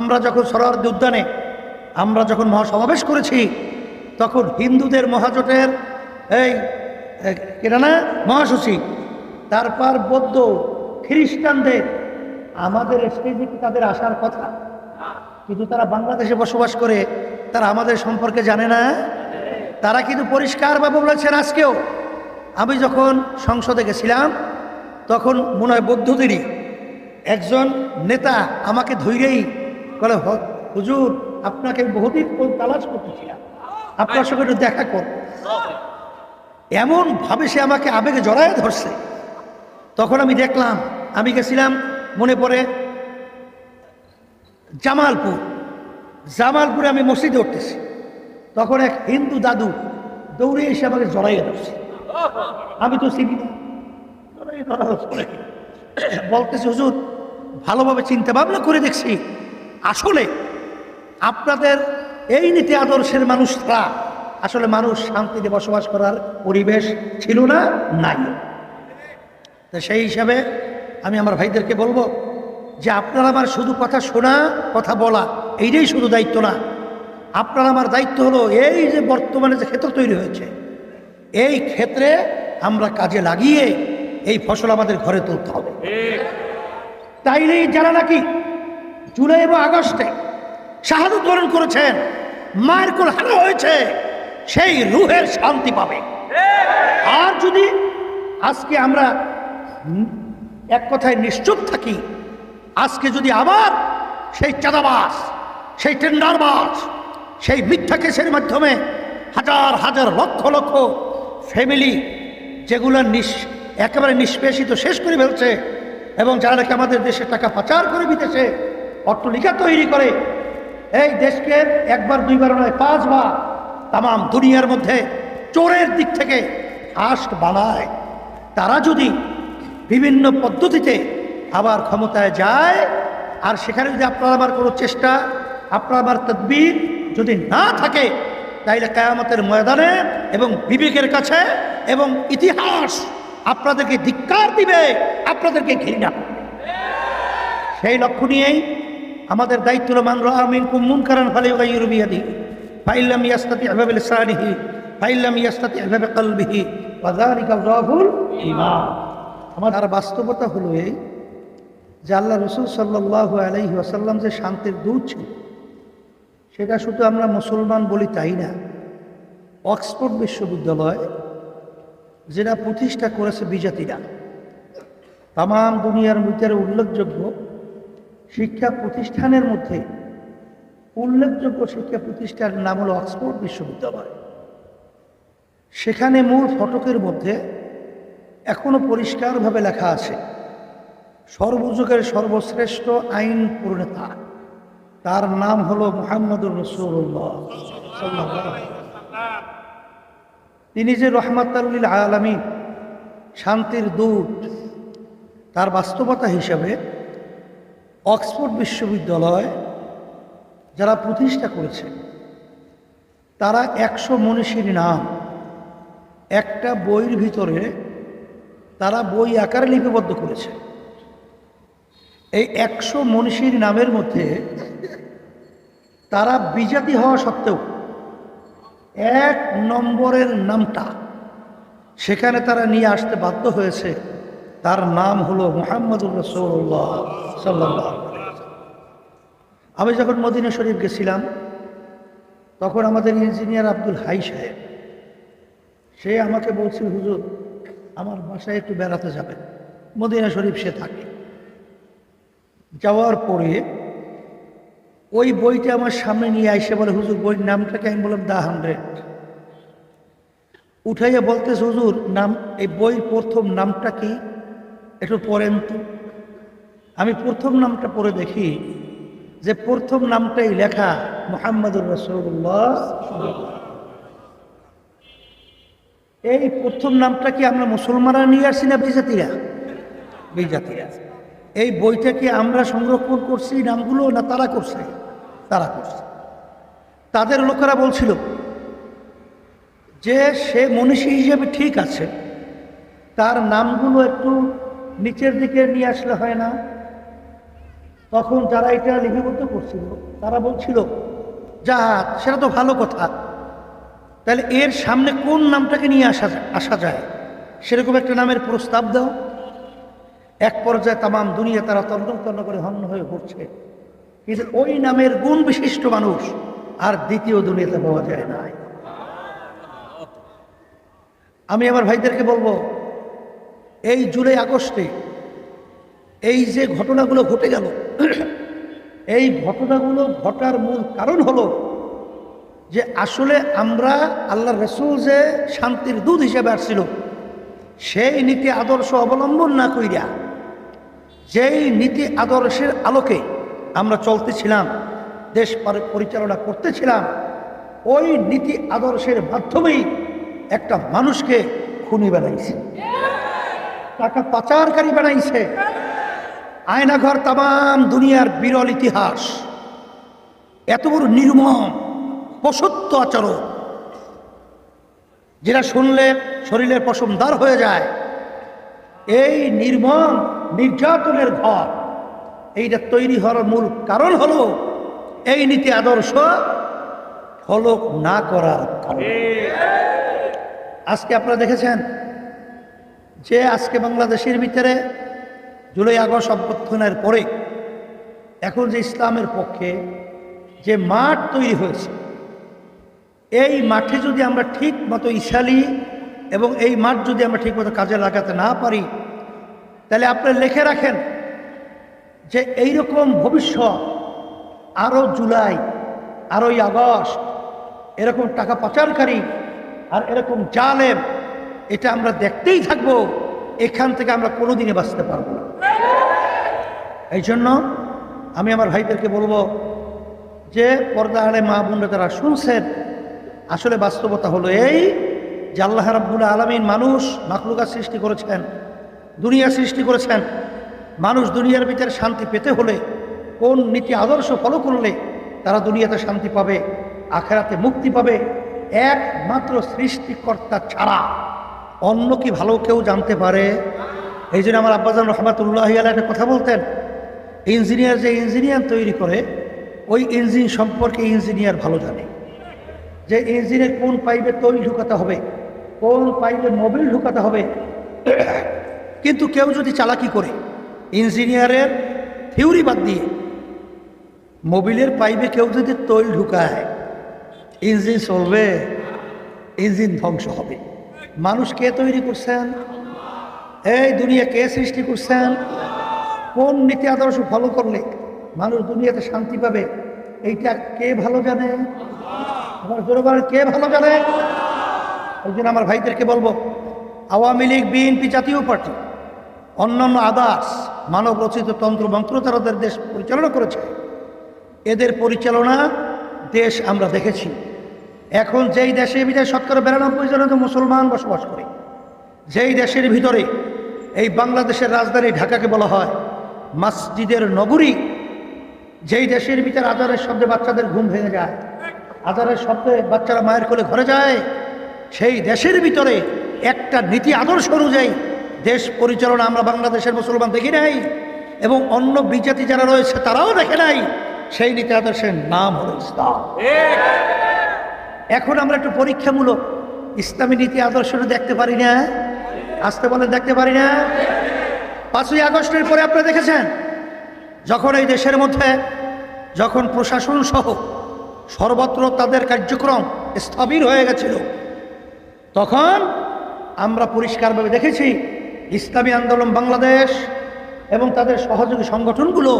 আমরা যখন সরোয়ার্দী উদ্যানে আমরা যখন মহাসমাবেশ করেছি, তখন হিন্দুদের মহাজোটের এই কেনা না মহাসচিব তারপর বৌদ্ধ খ্রিস্টানদের, আমাদের স্টেজে কি তাদের আসার কথা? কিন্তু তারা বাংলাদেশে বসবাস করে, তারা আমাদের সম্পর্কে জানে না। তারা কিন্তু পরিষ্কারভাবে বলেছেন আজকেও। আমি যখন সংসদে গেছিলাম, তখন মনে হয় বৌদ্ধদেরই একজন নেতা আমাকে ধৈরেই বলে "হ- হুজুর, আপনাকে বহুদিন পর তালাশ করতেছিলাম। আপনার সঙ্গে একটু দেখা কর। এমন ভাবে সে আমাকে আবেগে জড়ায় ধরছে। তখন আমি দেখলাম, আমি গেছিলাম, মনে পড়ে, জামালপুর। জামালপুরে আমি মসজিদে উঠতেছি। তখন এক হিন্দু দাদু দৌড়ে এসে আমাকে জড়াইয়ে ধরছে। আমি তো চিনি বলতেছি, হুজুর, ভালোভাবে চিন্তা ভাবনা করে দেখছি। আসলে আপনাদের এই নীতি আদর্শের মানুষরা আসলে মানুষ শান্তিতে বসবাস করার পরিবেশ ছিল না নাই। তো সেই হিসাবে আমি আমার ভাইদেরকে বলব যে আপনারা আমার শুধু কথা শোনা কথা বলা এইটাই শুধু দায়িত্ব না। আপনার আমার দায়িত্ব হলো এই যে বর্তমানে যে ক্ষেত্র তৈরি হয়েছে এই ক্ষেত্রে আমরা কাজে লাগিয়ে এই ফসল আমাদের ঘরে তুলতে হবে। তাইলেই যারা নাকি জুলাই এবং আগস্টে শাহাদত বরণ করেছেন, মায়ের কোল হারা হয়েছে, সেই রুহের শান্তি পাবে। আর যদি আজকে আমরা এক কথায় নিশ্চুপ থাকি, আজকে যদি আবার সেই চাঁদাবাস সেই টেন্ডারবাস সেই মিথ্যা কেসের মাধ্যমে হাজার হাজার লক্ষ লক্ষ ফ্যামিলি যেগুলো নিঃ একেবারে নিষ্পেষিত শেষ করে ফেলছে এবং যারা নাকি আমাদের দেশে টাকা পাচার করে বিদেশে অট্টলিকা তৈরি করে এই দেশকে একবার, দুইবার নয়, পাঁচবার তাম দুনিয়ার মধ্যে চোরের দিক থেকে ফাস্ট বানায় তারা যদি বিভিন্ন পদ্ধতিতে আবার ক্ষমতায় যায়, আর সেখানে যদি আপনার আমার কোনো চেষ্টা, আপনার আমার তদবির যদি না থাকে, তাইলে কায়ামতের ময়দানে এবং বিবেকের কাছে এবং ইতিহাস আপনাদেরকে ধিক্কার দিবে, আপনাদেরকে ঘৃণা। সেই লক্ষ্য নিয়েই আমাদের দায়িত্ব হলো মান রামিন কুমুন কারণ ফালে ইউরুবিয়াদি ফাইল্লাম ইয়াস্তাতি আহবাবে লিসানিহি ফাইল্লাম ইয়াস্তাতি আহবাবে কলবিহি ওয়াযালিকা যাফুল ঈমান। আমাদের বাস্তবতা হলো এই যে আল্লাহ রসুল সাল্লাল্লাহু আলাইহি ওয়াসাল্লাম যে শান্তির দূত ছিল সেটা শুধু আমরা মুসলমান বলি তাই না, অক্সফোর্ড বিশ্ববিদ্যালয় যেটা প্রতিষ্ঠা করেছে বিজাতিরা। তাম দুনিয়ার মধ্যে উল্লেখযোগ্য শিক্ষা প্রতিষ্ঠানের মধ্যে উল্লেখযোগ্য শিক্ষা প্রতিষ্ঠানের নাম হলো অক্সফোর্ড বিশ্ববিদ্যালয়। সেখানে মূল ফটকের মধ্যে এখনও পরিষ্কারভাবে লেখা আছে, সর্বযুগের সর্বশ্রেষ্ঠ আইন প্রণেতা। তার নাম হলো মোহাম্মদুর রসুল্লাহ তিনি যে রহমাতাল্লিল আলমী শান্তির দূত, তার বাস্তবতা হিসাবে অক্সফোর্ড বিশ্ববিদ্যালয় যারা প্রতিষ্ঠা করেছে, তারা একশো মনীষীর নাম। একটা বইয়ের ভিতরে তারা বই আকারে লিপিবদ্ধ করেছে। এই একশো মনীষীর নামের মধ্যে তারা বিজাতি হওয়া সত্ত্বেও এক নম্বরের নামটা সেখানে তারা নিয়ে আসতে বাধ্য হয়েছে। তার নাম হলো মোহাম্মদুর রসৌল্লাহ সাল্লাহ আমি যখন মদিনা শরীফ গেছিলাম, তখন আমাদের ইঞ্জিনিয়ার আব্দুল হাই সাহেব, সে আমাকে বলছে হুজুর, আমার বাসায় একটু বেড়াতে যাবেন। মদিনা শরীফ সে থাকে। যাওয়ার পরে ওই বইটা আমার সামনে নিয়ে আসে বলে, হুজুর, বইয়ের নামটাকে আমি বললাম দা হান্ড্রেড। উঠাইয়া বলতেছে, হুজুর, নাম, এই বইয়ের প্রথম নামটা কি? একটু পড়েন তো। আমি প্রথম নামটা পড়ে দেখি যে প্রথম নামটাই লেখা মোহাম্মদুর রসুল্লাহ এই প্রথম নামটা কি আমরা মুসলমানরা নিয়ে আসছি না বিজাতিরা? বিজাতিরা। এই বইটা কি আমরা সংরক্ষণ করছি নামগুলো না তারা করছে? তারা করছে। তাদের লোকেরা বলছিল, যে সে মনীষী হিসেবে ঠিক আছে, তার নামগুলো একটু নিচের দিকে নিয়ে আসলে হয় না। তখন যারা এটা লিপিবদ্ধ করছিল, তারা বলছিল, যা, সেটা তো ভালো কথা। তাহলে এর সামনে কোন নামটাকে নিয়ে আসা আসা যায়? সেরকম একটা নামের প্রস্তাব দাও। এক পর্যায়ে তামাম দুনিয়া তারা তন্ন তন্ন করে হন্য হয়ে পড়ছে। কিন্তু ওই নামের গুণ বিশিষ্ট মানুষ আর দ্বিতীয় দুনিয়াতে পাওয়া যায় না আমি আমার ভাইদেরকে বলব এই জুলাই আগস্টে এই যে ঘটনাগুলো ঘটে গেল, এই ঘটনাগুলো ঘটার মূল কারণ হলো যে আসলে আমরা আল্লাহ রসুল যে শান্তির দূত হিসেবে আসছিল, সেই নীতি আদর্শ অবলম্বন না কইরা যেই নীতি আদর্শের আলোকে আমরা চলতেছিলাম, দেশ পরিচালনা করতেছিলাম, ওই নীতি আদর্শের মাধ্যমেই একটা মানুষকে খুনি বানাইছে। টাকা পাচারকারী বানাইছে। আয়নাঘর তাম দুনিয়ার বিরল ইতিহাস। এত বড় নির্মম পশত্ব আচরণ। যেটা শুনলে শরীরের পশমদার হয়ে যায়। এই নির্মম নির্যাতনের ঘর। এইটা তৈরি হওয়ার মূল কারণ হলো এই নীতি আদর্শ ফলো না করার কারণে। আজকে আপনারা দেখেছেন যে আজকে বাংলাদেশের ভিতরে জুলাই আগস্ট অভ্যর্থনের পরে এখন যে ইসলামের পক্ষে যে মাঠ তৈরি হয়েছে, এই মাঠে যদি আমরা ঠিক মতো ইশালি এবং এই মাঠ যদি আমরা ঠিক মতো কাজে লাগাতে না পারি, তাহলে আপনি লিখে রাখেন যে এই রকম ভবিষ্যৎ, আরও জুলাই আরোই আগস্ট, এরকম টাকা পাচারকারী আর এরকম জালেম এটা আমরা দেখতেই থাকব, এখান থেকে আমরা কোনোদিনে বাঁচতে পারব না। এই জন্য আমি আমার ভাইদেরকে বলব যে, পর্দা আলে মা বোনরা তারা শুনছেন, আসলে বাস্তবতা হলো এই যে আল্লাহ রাব্বুল আলমিন মানুষ মাকলুকা সৃষ্টি করেছেন, দুনিয়া সৃষ্টি করেছেন। মানুষ দুনিয়ার ভিতরে শান্তি পেতে হলে, কোন নীতি আদর্শ ফলো করলে তারা দুনিয়াতে শান্তি পাবে, আখেরাতে মুক্তি পাবে। একমাত্র সৃষ্টিকর্তা ছাড়া। অন্য কি ভালো কেউ জানতে পারে? এই জন্য আমার আব্বাজান রহমাতুল্লাহ একটা কথা বলতেন, ইঞ্জিনিয়ার যে ইঞ্জিনিয়ার তৈরি করে, ওই ইঞ্জিন সম্পর্কে ইঞ্জিনিয়ার ভালো জানে। যে ইঞ্জিনের কোন পাইপে তৈল ঢুকাতে হবে, কোন পাইপে মোবিল ঢুকাতে হবে। কিন্তু কেউ যদি চালাকি করে, ইঞ্জিনিয়ারের থিওরি বাদ দিয়ে মোবিলের পাইপে কেউ যদি তৈল ঢুকায়, ইঞ্জিন চলবে, ইঞ্জিন ধ্বংস হবে। মানুষ কে তৈরি করছেন? এই দুনিয়া কে সৃষ্টি করছেন? কোন নীতি আদর্শ ফলো করলে মানুষ দুনিয়াতে শান্তি পাবে? এইটা কে ভালো জানে? আমার জোরবার কে ভালো জানে? ওই জন্য আমার ভাইদেরকে বলব, আওয়ামী লীগ, বিএনপি জাতীয় পার্টি, অন্যান্য আদার্স, মানব রচিত তন্ত্র মন্ত্র তারা দেশ পরিচালনা করেছে। এদের পরিচালনা দেশ আমরা দেখেছি। এখন যেই দেশে ভিতরে শতকরা বিরানব্বই জন তো মুসলমান বসবাস করে, যেই দেশের ভিতরে এই বাংলাদেশের রাজধানী ঢাকাকে বলা হয় মসজিদের নগরী, যেই দেশের ভিতরে আজারের শব্দে বাচ্চাদের ঘুম ভেঙে যায়, আজারের শব্দে বাচ্চারা মায়ের কোলে ঘরে যায়, সেই দেশের ভিতরে একটা নীতি আদর্শ অনুযায়ী দেশ পরিচালনা আমরা বাংলাদেশের মুসলমান দেখি নাই, এবং অন্য বিজাতি যারা রয়েছে তারাও দেখে নাই, সেই নীতি আদর্শের নাম হলো ইসলাম। এখন আমরা একটু পরীক্ষামূলক ইসলামী নীতি আদর্শটা দেখতে পারি না। আসতে বলে দেখতে পারি না? পাঁচই আগস্টের পরে আপনারা দেখেছেন, যখন এই দেশের মধ্যে যখন প্রশাসন সহ সর্বত্র তাদের কার্যক্রম স্থবির হয়ে গেছিল, তখন আমরা পরিষ্কারভাবে দেখেছি ইসলামী আন্দোলন বাংলাদেশ এবং তাদের সহযোগী সংগঠনগুলো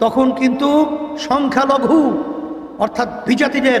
তখন কিন্তু সংখ্যালঘু, অর্থাৎ বিজাতিদের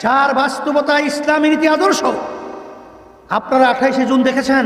যার বাস্তবতা ইসলামী নীতি আদর্শ আপনারা আঠাইশে জুন দেখেছেন?